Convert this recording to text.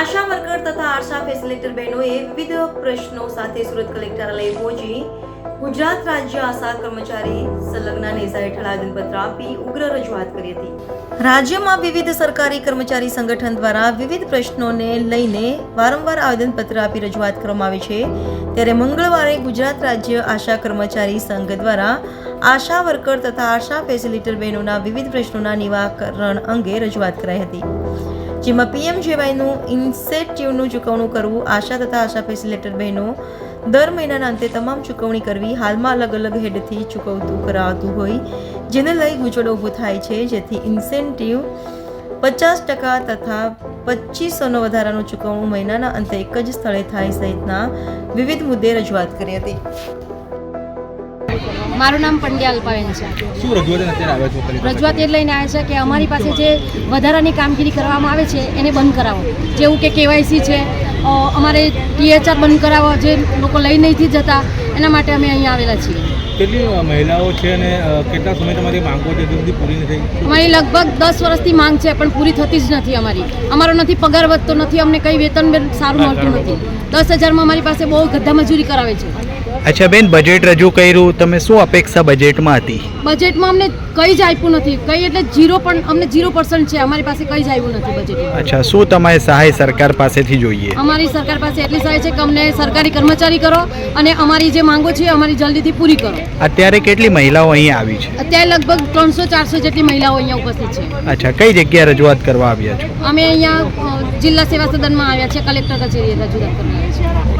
આશા worker તથા આશા facilitator બહેનોએ વિવિધ પ્રશ્નો સાથે સુરત કલેક્ટરાલય પહોંચી ગુજરાત રાજ્ય આશા કર્મચારી સંલગ્ન નેસા હેઠળ આવેદનપત્ર આપી ઉગ્ર રજૂઆત કરી હતી. રાજ્યમાં વિવિધ સરકારી કર્મચારી સંગઠન દ્વારા વિવિધ પ્રશ્નોને લઈને વારંવાર આવેદનપત્ર આપી રજૂઆત કરવામાં આવી છે. ત્યારે મંગળવારે ગુજરાત રાજ્ય આશા કર્મચારી સંઘ દ્વારા આશા વર્કર તથા આશા ફેસિલિટર બહેનોના વિવિધ પ્રશ્નોના નિવારણ અંગે રજૂઆત કરાઈ હતી. જેમાં પીએમજેવાયનું ઇન્સેન્ટિવનું ચૂકવણું કરવું, આશા તથા આશા ફેસિલેટર બહેનો દર મહિનાના અંતે તમામ ચૂકવણી કરવી હાલમાં અલગ અલગ હેડથી ચૂકવતું કરાવતું હોય, જેને લઈ ગૂંચવડો ઊભો થાય છે. જેથી ઇન્સેન્ટિવ પચાસ ટકા તથા પચીસોનો વધારાનું ચૂકવણું મહિનાના અંતે એક જ સ્થળે થાય સહિતના વિવિધ મુદ્દે રજૂઆત કરી હતી. મારું નામ પંડ્યા અલ્પાબેન છે. શું રજૂઆત અત્યારે આવે છો રજૂઆત એ લઈને આવ્યા છે કે અમારી પાસે જે વધારાની કામગીરી કરવામાં આવે છે એને બંધ કરાવો. જેવું કે કેવાયસી છે અમારે ટીએચઆર બંધ કરાવો જે લોકો લઈ નથી જતા એના માટે અમે અહીંયા આવેલા છીએ. કેટલી મહિલાઓ છે અને કેટલા સમય તમારી માંગો છે? સુધી પૂરી નથી. અમારી લગભગ દસ વર્ષથી માંગ છે પણ પૂરી થતી જ નથી અમારી. અમારો નથી પગાર વધતો નથી અમને કંઈ વેતન બેન સારું મળતું નથી. દસ હજારમાં અમારી પાસે બહુ ગધા મજૂરી કરાવે છે. અચ્છા બેન બજેટ રજૂ કર્યું. તમે શું અપેક્ષા બજેટમાં હતી? બજેટમાં અમને કંઈ જ આપ્યું નથી. કંઈ એટલે જીરો પણ અમને જીરો પર્સન્ટ છે. અમારી પાસે કંઈ જ આવ્યું નથી બજેટ અચ્છા શું તમારે સહાય સરકાર પાસેથી જોઈએ? અમારી સરકાર પાસે એટલી સહાય છે કે અમને સરકારી કર્મચારી કરો અને અમારી જે માંગો છે અમારી જલ્દીથી પૂરી કરો. અત્યારે કેટલી મહિલાઓ અહીંયા આવી છે? અત્યારે લગભગ ત્રણસો ચારસો જેટલી મહિલાઓ અહીંયા ઉપસ્થિત છે. અચ્છા કઈ જગ્યાએ રજૂઆત કરવા આવ્યા છો? અમે અહીંયા જિલ્લા સેવા સદનમાં આવ્યા છે કલેક્ટર કચેરીએ રજૂઆત કરવા આવ્યા છીએ.